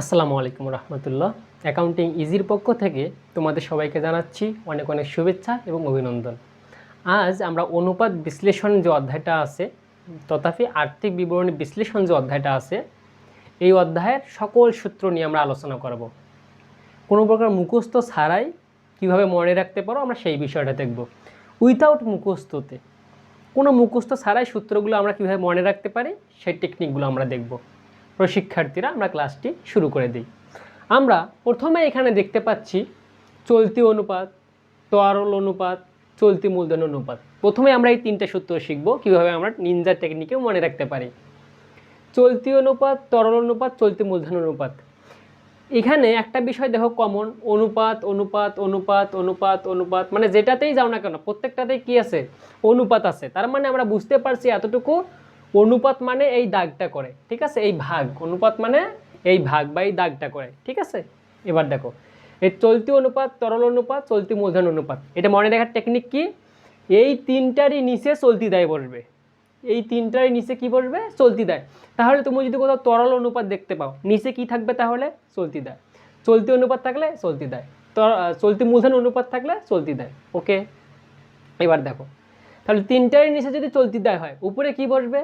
আসসালামু আলাইকুম রহমতুল্লাহ। অ্যাকাউন্টিং ইজির পক্ষ থেকে তোমাদের সবাইকে জানাচ্ছি অনেক অনেক শুভেচ্ছা এবং অভিনন্দন। আজ আমরা অনুপাত বিশ্লেষণ যে অধ্যায়টা আছে, তথাপি আর্থিক বিবরণী বিশ্লেষণ যে অধ্যায়টা আছে, এই অধ্যায়ের সকল সূত্র নিয়ে আমরা আলোচনা করব। কোনো প্রকার মুখস্থ ছাড়াই কীভাবে মনে রাখতে পারো আমরা সেই বিষয়টা দেখব। উইথাউট মুখস্থতে, কোনো মুখস্থ ছাড়াই সূত্রগুলো আমরা কীভাবে মনে রাখতে পারি, সেই টেকনিকগুলো আমরা দেখব। প্রশিক্ষার্থীরা আমরা ক্লাসটি শুরু করে দিই। আমরা প্রথমে এখানে দেখতে পাচ্ছি চলতি অনুপাত, তরল অনুপাত, চলতি মূলধন অনুপাত। প্রথমে আমরা এই তিনটে সূত্র শিখব, কীভাবে আমরা নিনজা টেকনিকে মনে রাখতে পারি। চলতি অনুপাত, তরল অনুপাত, চলতি মূলধন অনুপাত। এখানে একটা বিষয় দেখো কমন অনুপাত অনুপাত অনুপাত অনুপাত অনুপাত মানে যেটাতেই যাও না কেন, প্রত্যেকটাতেই কি আছে? অনুপাত আছে। তার মানে আমরা বুঝতে পারছি এতটুকু অনুপাত মানে এই দাগটা করে, ঠিক আছে? এই ভাগ, অনুপাত মানে এই ভাগ বা এই দাগটা করে, ঠিক আছে? এবার দেখো, এই চলতি অনুপাত, তরল অনুপাত, চলতি মূলধন অনুপাত, এটা মনে রাখার টেকনিক কি? এই তিনটারই নিচে চলতি দেয় বসবে। এই তিনটারই নিচে কি বসবে? চলতি দেয়। তাহলে তুমি যদি কোথাও তরল অনুপাত দেখতে পাও, নিচে কি থাকবে তাহলে? চলতি দেয়। চলতি অনুপাত থাকলে চলতি দেয়। চলতি মূলধন অনুপাত থাকলে চলতি দেয়। ওকে এবার দেখো তাহলে তিনটারই নিচে যদি চলতি দেয় হয়, উপরে কি বসবে?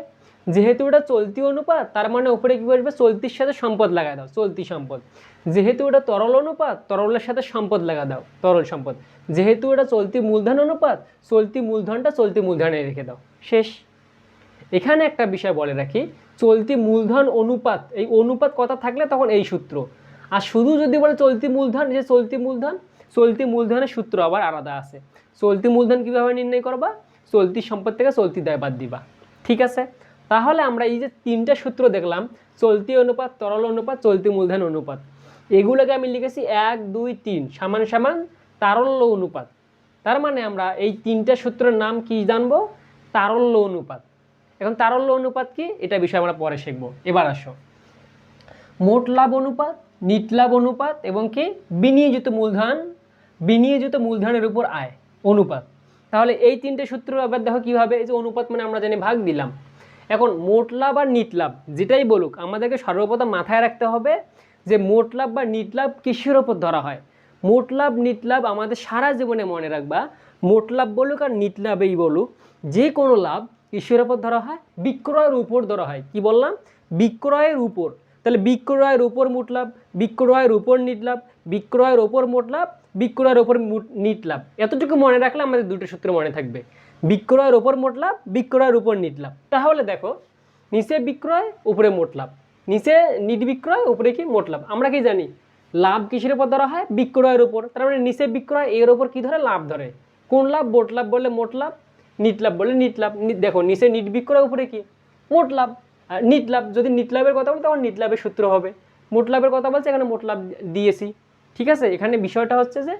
যেহেতু ওটা চলতি অনুপাত, তার মানে উপরে কি বসবে? চলতির সাথে সম্পদ লাগায় দাও, চলতি সম্পদ। যেহেতু ওটা তরল অনুপাত, তরলের সাথে সম্পদ লাগা দাও, তরল সম্পদ। যেহেতু ওটা চলতি মূলধন অনুপাত, চলতি মূলধনটা চলতি মূলধনে রেখে দাও। শেষ। এখানে একটা বিষয় বলে রাখি, চলতি মূলধন অনুপাত, এই অনুপাত কথা থাকলে তখন এই সূত্র। আর শুধু যদি বলে চলতি মূলধন যে চলতি মূলধন, চলতি মূলধনের সূত্র আবার আলাদা আছে। চলতি মূলধন কীভাবে নির্ণয় করবা? চলতি সম্পদ থেকে চলতি দায় বাদ দিবা। ঠিক আছে? তাহলে আমরা এই যে তিনটা সূত্র দেখলাম, চলতি অনুপাত, তরল অনুপাত, চলতি মূলধন অনুপাত। এগুলোকে আমি লিখেছি এক, দুই, তিন, সমান সমান তারল্য অনুপাত। তার মানে আমরা এই তিনটা সূত্রের নাম কি জানব? তারল্য অনুপাত। এখন তারল্য অনুপাত কি? এটা বিষয়ে আমরা পরে শিখব। এবার আসো। মোট লাভ অনুপাত, নিট লাভ অনুপাত এবং কি? বিনিয়োজিত মূলধন, বিনিয়োজিত মূলধনের উপর আয় অনুপাত। তাহলে এই তিনটে সূত্র আবার দেখো কীভাবে? এই যে অনুপাত মানে আমরা জানি ভাগ দিলাম। এখন মোট লাভ আর নিট লাভ, যেটাই বলুক, আমাদেরকে সর্বপ্রথম মাথায় রাখতে হবে যে মোট লাভ বা নিট লাভ কিসের ওপর ধরা হয়? মোট লাভ, নিট লাভ আমাদের সারা জীবনে মনে রাখবা, মোট লাভ বলুক আর নিট লাভেই বলুক, যে কোনো লাভ কিসের ওপর ধরা হয়? বিক্রয়ের উপর ধরা হয়। কি বললাম? বিক্রয়ের উপর। তাহলে বিক্রয়ের উপর মোট লাভ, বিক্রয়ের উপর নিট লাভ, বিক্রয়ের ওপর মোট লাভ বিক্রয়ের ওপর মুট- নিট লাভ। এতটুকু মনে রাখলে আমাদের দুটো সূত্র মনে থাকবে। বিক্রয়ের ওপর মোট লাভ, বিক্রয়ের উপর নিট লাভ। তাহলে দেখো, নিচে বিক্রয়, উপরে মোট লাভ। নিচে নিট বিক্রয়, উপরে কি মোট লাভ? আমরা কি জানি? লাভ কিসের উপর ধরা হয়? বিক্রয়ের উপর। তার মানে নিচে বিক্রয়, এর উপর কি ধরে? লাভ ধরে। কোন লাভ? বোট লাভ বললে মোট লাভ, নিট লাভ বললে নিট লাভ। দেখো, নিচে নিট বিক্রয় উপরে কি? মোট লাভ। নিট লাভ, যদি নিট লাভের কথা বলি, তখন নিট লাভের সূত্র হবে। মোট লাভের কথা বলছে, এখানে মোট লাভ দিয়েছি। ঠিক আছে? এখানে বিষয়টা হচ্ছে যে,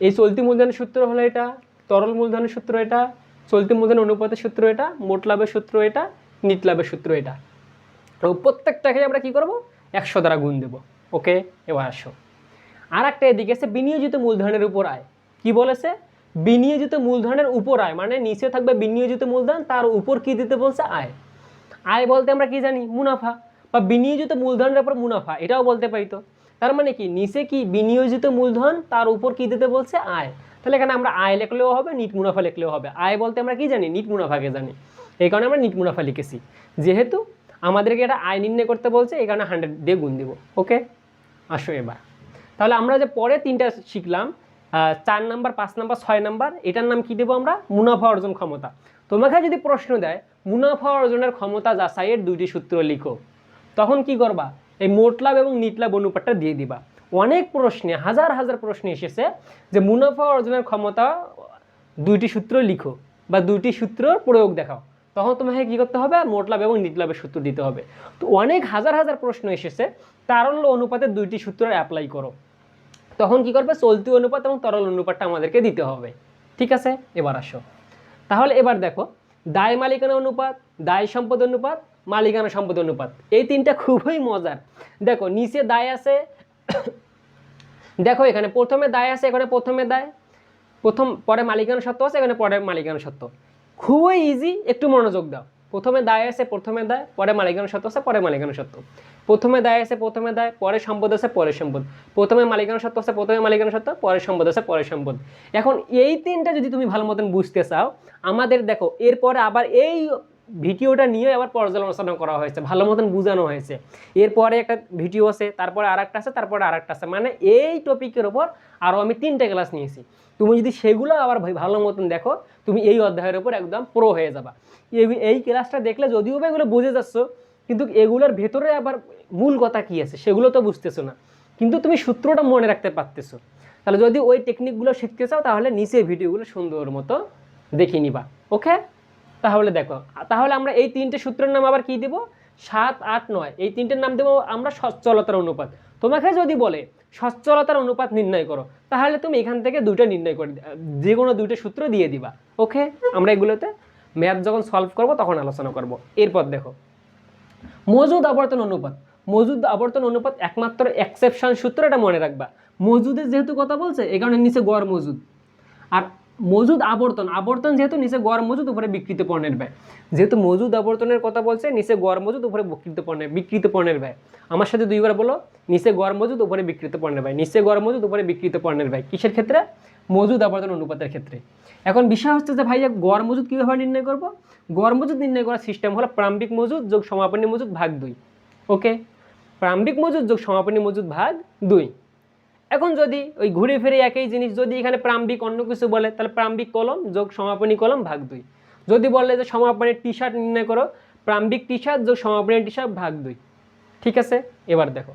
এই চলতি মূলধনের সূত্র হলো এটা, তরল মূলধনের সূত্র এটা, চলতি মূলধন অনুপাতের সূত্র এটা, মোট লাভের সূত্র এটা, নিট লাভের সূত্র এটা। এবং প্রত্যেকটাকে আমরা কি করব? একশো দ্বারা গুণ দেবো। ওকে? এবার আসো। আর একটা এদিকে আছে, বিনিয়োজিত মূলধনের উপর আয়। কি বলেছে? বিনিয়োজিত মূলধনের উপর আয় মানে নিচে থাকবে বিনিয়োজিত মূলধন, তার উপর কি দিতে বলছে? আয়। আয় বলতে আমরা কি জানি? মুনাফা। বা বিনিয়োজিত মূলধনের উপর মুনাফা, এটাও বলতে পারি তো। তার মানে কি? নিচে কি বিনিয়োজিত মূলধন? তার উপর কি দিতে বলছে? আয়। তাহলে এখানে আমরা আয় লিখলেও হবে, নিট মুনাফা লিখলেও হবে। আয় বলতে আমরা কি জানি? নিট মুনাফাকে জানি। এই কারণে আমরা নিট মুনাফা লিখেছি। যেহেতু আমাদেরকে এটা আয় নির্ণয় করতে বলছে, এই কারণে হান্ড্রেড দিয়ে গুণ দিব। ওকে আসো এবার। তাহলে আমরা যে পরে তিনটা শিখলাম চার নাম্বার, পাঁচ নাম্বার, ছয় নাম্বার, এটার নাম কি দেবো আমরা? মুনাফা অর্জন ক্ষমতা। তোমাকে যদি প্রশ্ন দেয়, মুনাফা অর্জনের ক্ষমতা যাচাইয়ের দুইটি সূত্র লিখো। তখন কি করবা? এই মোট লাভ এবং নিট লাভ অনুপাতটা দিয়ে দিবা। অনেক প্রশ্নে, হাজার হাজার প্রশ্ন এসেছে যে মুনাফা অর্জনের ক্ষমতা দুইটি সূত্র লিখো বা দুইটি সূত্র প্রয়োগ দেখাও। তখন তোমাকে কী করতে হবে? মোট লাভ এবং নিট লাভের সূত্র দিতে হবে। তো অনেক হাজার হাজার প্রশ্ন এসেছে তারল্য অনুপাতে দুইটি সূত্র অ্যাপ্লাই করো। তখন কি করবে? চলতি অনুপাত এবং তরল অনুপাতটা আমাদেরকে দিতে হবে। ঠিক আছে? এবার আসো। তাহলে এবার দেখো, দায় মালিকানা অনুপাত, দায় সম্পদ অনুপাত মালিকানা সম্পদ অনুপাত। এই তিনটা খুবই মজার। দেখো, নিচে দায় আছে, দেখো এখানে প্রথমে দায় আছে, এখানে প্রথমে দায়, প্রথম পরে মালিকানা সত্ত্ব আছে, এখানে পরে মালিকানা সত্ত্ব খুবই ইজি একটু মনোযোগ দাও। প্রথমে দায় আছে, প্রথমে দায়, পরে মালিকানা সত্ত্ব আছে, পরে মালিকানা সত্ত্ব প্রথমে দায় আছে, প্রথমে দায়, পরে সম্পদ আছে, পরে সম্পদ। প্রথমে মালিকানা সত্ত্ব আছে, প্রথমে মালিকানা সত্ত্ব পরে সম্পদ আছে, পরে সম্পদ। এখন এই তিনটা যদি তুমি ভালো মতন বুঝতে চাও, আমাদের দেখো, এরপরে আবার এই ভিডিওটা নিয়ে আবার পর্যালোচনা করা হয়েছে, ভালো মতন বোঝানো হয়েছে। এরপরে একটা ভিডিও আছে, তারপরে আর একটা আছে, তারপরে আর একটা আছে। মানে এই টপিকের ওপর আরও আমি তিনটে ক্লাস নিয়েছি। তুমি যদি সেগুলো আবার ভালো মতন দেখো, তুমি এই অধ্যায়ের উপর একদম প্রো হয়ে যাবা। এই- এই ক্লাসটা দেখলে যদিও বা এগুলো বুঝে যাচ্ছ, কিন্তু এগুলোর ভেতরে আবার মূল কথা কী আছে, সেগুলো তো বুঝতেছো না। কিন্তু তুমি সূত্রটা মনে রাখতে পারতেছো। তাহলে যদি ওই টেকনিকগুলো শিখতে চাও, তাহলে নিচে ভিডিওগুলো সুন্দর মতো দেখে নিবা। ওকে তাহলে দেখো, তাহলে আমরা এই তিনটে সূত্রের নাম আবার কি দেব? সাত, আট, নয়। এই তিনটের নাম দেবো আমরা সচ্ছলতার অনুপাত। তোমাকে যদি বলে সচ্ছলতার অনুপাত নির্ণয় করো, তাহলে তুমি এখান থেকে দুটো নির্ণয় করে যে কোনো দুটো সূত্র দিয়ে দিবা। ওকে? আমরা এগুলোতে ম্যাথ যখন সলভ করব, তখন আলোচনা করব। এরপর দেখো, মজুদ আবর্তন অনুপাত। মজুদ আবর্তন অনুপাত একমাত্র এক্সেপশন সূত্র, এটা মনে রাখবা। মজুদের যেহেতু কথা বলছে, এই কারণে নিচে গড় মজুদ। আর মজুদ আবর্তন আবর্তন যেহেতু নিচে গড় মজুদ, উপরে বিকৃত পণ্যের ব্যয়। যেহেতু মজুদ আবর্তনের কথা বলছে, নিচে গড় মজুদ, উপরে বিকৃত পণ্যের বিকৃত পণ্যের ব্যয়। আমার সাথে দুইবার বলো, নিচে গড় মজুদ, উপরে বিকৃত পণ্যের ব্যয়। নিচে গড় মজুদ, উপরে বিকৃত পণ্যের ব্যয়। কিসের ক্ষেত্রে? মজুদ আবর্তন অনুপাতের ক্ষেত্রে। এখন বিষয় হচ্ছে যে ভাইয়া, গড় মজুদ কীভাবে নির্ণয় করব? গড় মজুদ নির্ণয় করার সিস্টেম হলো প্রারম্ভিক মজুদ যোগ সমাপনী মজুদ ভাগ দুই। ওকে প্রারম্ভিক মজুদ যোগ সমাপনী মজুদ ভাগ দুই। এখন যদি ওই ঘুরে ফিরে একই জিনিস যদি এখানে প্রারম্ভিক অন্য কিছু বলে, তাহলে প্রারম্ভিক কলম যোগ সমাপনী কলম ভাগ দুই। যদি বলে যে সমাপনের টি শার্ট নির্ণয় করো, প্রারম্ভিক টি শার্ট যোগ সমাপনের টি শার্ট ভাগ দুই। ঠিক আছে? এবার দেখো।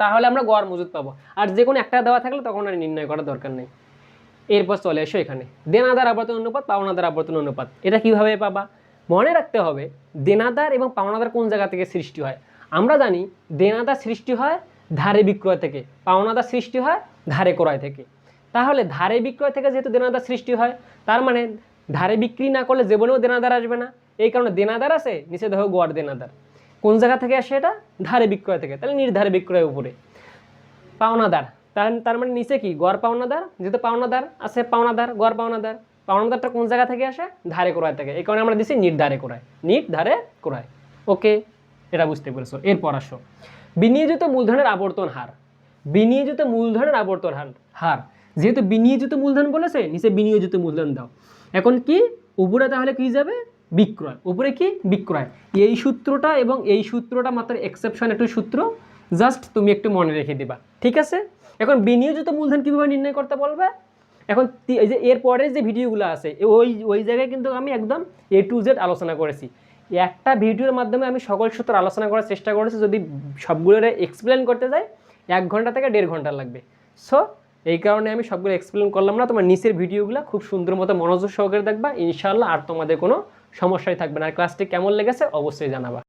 তাহলে আমরা গড় মজুদ পাবো। আর যে কোনো একটা দেওয়া থাকলে তখন আর নির্ণয় করার দরকার নেই। এরপর চলে এসো এখানে। দেনাদার আবর্তন অনুপাত, পাওনাদার আবর্তন অনুপাত। এটা কীভাবে পাবা? মনে রাখতে হবে, দেনাদার এবং পাওনাদার কোন জায়গা থেকে সৃষ্টি হয়? আমরা জানি, দেনাদার সৃষ্টি হয় ধারে বিক্রয় থেকে, পাওনাদার সৃষ্টি হয় ধারে ক্রয় থেকে। তাহলে ধারে বিক্রয় থেকে যেহেতু দেনাদার সৃষ্টি হয়, তার মানে ধারে বিক্রি না করলে জীবনেও দেনাদার আসবে না। এই কারণে দেনাদার আছে নিচে দেখো গড় দেনাদার। কোন জায়গা থেকে আসে এটা? ধারে বিক্রয় থেকে, তাহলে নির্ধারে বিক্রয়ের উপরে। পাওনাদার, তার তার মানে নিচে কি? গড় পাওনাদার? যেহেতু পাওনাদার আছে, পাওনাদার গড় পাওনাদার। পাওনাদারটা কোন জায়গা থেকে আসে? ধারে ক্রয় থেকে। এই কারণে আমরা দিচ্ছি নির্ধারে ক্রয়। নির্ধারে ক্রয়। ওকে, এটা বুঝতে পেরেছ। এরপর আসো। বিনিয়োজিত মূলধনের আবর্তন হার। বিনিয়োজিত মূলধনের আবর্তন হার হার। যেহেতু বিনিয়োজিত মূলধন বলেছে, নিচে বিনিয়োজিত মূলধন দাও। এখন কি? উপরে তাহলে কি যাবে? বিক্রয়। উপরে কি? বিক্রয়। এই সূত্রটা এবং এই সূত্রটা মাত্র এক্সেপশন একটু সূত্র। জাস্ট তুমি একটু মনে রেখে দিবা। ঠিক আছে? এখন বিনিয়োজিত মূলধন কীভাবে নির্ণয় করতে বলবে? এখন এই যে এর পরের যে ভিডিওগুলো আছে, ওই ওই জায়গায় কিন্তু আমি একদম এ টু জেড আলোচনা করেছি। একটা ভিডিওর মাধ্যমে আমি সকল সূত্র আলোচনা করার চেষ্টা করেছি, যদি সবগুলোর এক্সপ্লেন করতে যাই, এক ঘণ্টা থেকে দেড় ঘণ্টা লাগবে। সো এই কারণে আমি সবগুলো এক্সপ্লেন করলাম না, তোমার নিচের ভিডিওগুলো খুব সুন্দর মতো মনোযোগ সহকারে দেখবা ইনশাল্লাহ আর তোমাদের কোনো সমস্যাই থাকবে না। আর ক্লাসটি কেমন লেগেছে, অবশ্যই জানাবা।